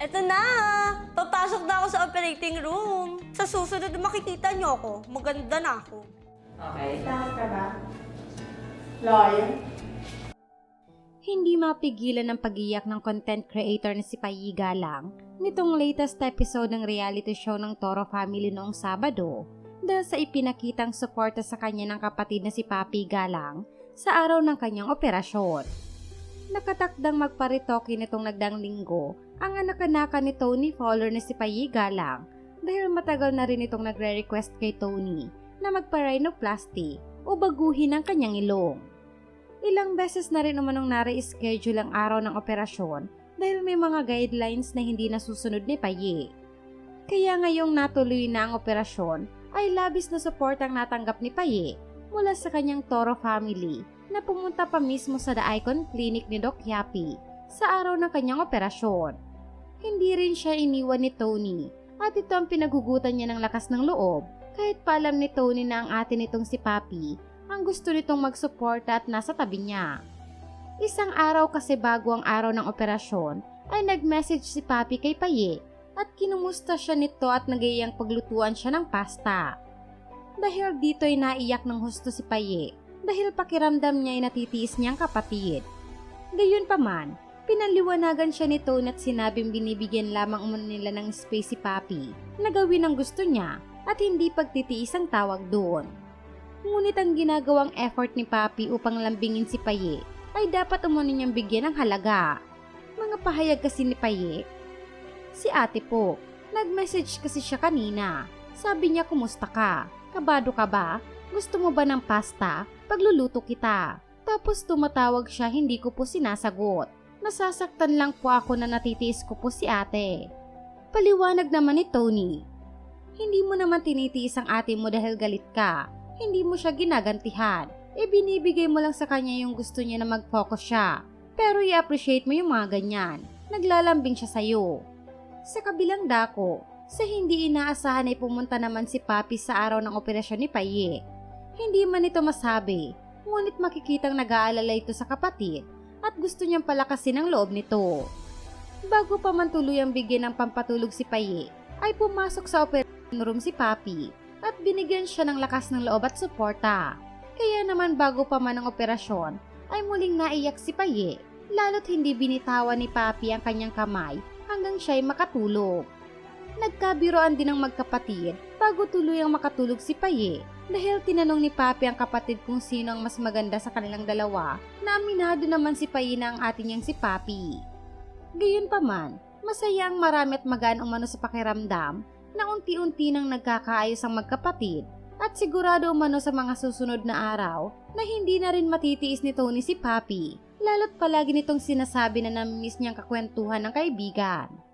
Eto na! Papasok na ako sa operating room. Sa susunod makikita niyo ako, maganda na ako. Okay. Tama ka ba? Lawyer? Hindi mapigilan ng pagiyak ng content creator na si Payi Galang nitong latest episode ng reality show ng Toro Family noong Sabado dahil sa ipinakitang suporta sa kanya ng kapatid na si Papi Galang sa araw ng kanyang operasyon. Nakatakdang magparitoke nitong nagdang linggo ang anak-anaka ni Tony Fowler na si Payi Galang dahil matagal na rin itong nagre-request kay Tony na magpa-rhinoplasty o baguhin ang kanyang ilong. Ilang beses na rin umanong nare-schedule ang araw ng operasyon dahil may mga guidelines na hindi nasusunod ni Paye. Kaya ngayong natuloy na ang operasyon ay labis na support ang natanggap ni Paye mula sa kanyang Toro family na pumunta pa mismo sa The Icon Clinic ni Doc Yapi sa araw ng kanyang operasyon. Hindi rin siya iniwan ni Tony at ito ang pinagugutan niya ng lakas ng loob kahit pa alam ni Tony na ang ate nitong si Papi ang gusto nitong magsuporta at nasa tabi niya. Isang araw kasi bago ang araw ng operasyon ay nag-message si Papi kay Paye at kinumusta siya nito at nagayang paglutuan siya ng pasta. Dahil dito ay naiyak ng husto si Paye dahil pakiramdam niya ay natitiis niyang kapatid. Gayon pa man, pinaliwanagan siya ni Tone at sinabing binibigyan lamang umano nila ng space si Papi na gawin ang gusto niya at hindi pagtitiis ang tawag doon. Ngunit ang ginagawang effort ni Papi upang lambingin si Paye ay dapat umano niyang bigyan ng halaga. Mga pahayag kasi ni Paye. Si ate po, nag-message kasi siya kanina. Sabi niya kumusta ka? Kabado ka ba? Gusto mo ba ng pasta? Pagluluto kita. Tapos tumatawag siya hindi ko po sinasagot. Nasasaktan lang po ako na natitiis ko po si ate. Paliwanag naman ni Tony. Hindi mo naman tinitiis ang ate mo dahil galit ka hindi mo siya ginagantihan. E binibigay mo lang sa kanya yung gusto niya na mag-focus siya. Pero i-appreciate mo yung mga ganyan. Naglalambing siya sa'yo. Sa kabilang dako, sa hindi inaasahan ay pumunta naman si Papi sa araw ng operasyon ni Paye. Hindi man ito masabi, ngunit makikitang nag-aalala ito sa kapatid at gusto niyang palakasin ang loob nito. Bago pa man tuluyang bigyan ng pampatulog si Paye, ay pumasok sa operation room si Papi at binigyan siya ng lakas ng loob at suporta. Kaya naman bago pa man ang operasyon, ay muling naiyak si Paye, lalo't hindi binitawan ni Papi ang kanyang kamay hanggang siya ay makatulog. Nagkabiroan din ang magkapatid bago tuluyang makatulog si Paye dahil tinanong ni Papi ang kapatid kung sino ang mas maganda sa kanilang dalawa na aminado naman si Paye na ang atin niyang si Papi. Gayon pa man, masaya ang marami at magaan umano sa pakiramdam na unti-unti nang nagkakaayos ang magkapatid at sigurado umano sa mga susunod na araw na hindi na rin matitiis ni Tony si Papi, lalo't palagi nitong sinasabi na namimiss niyang kakwentuhan ng kaibigan.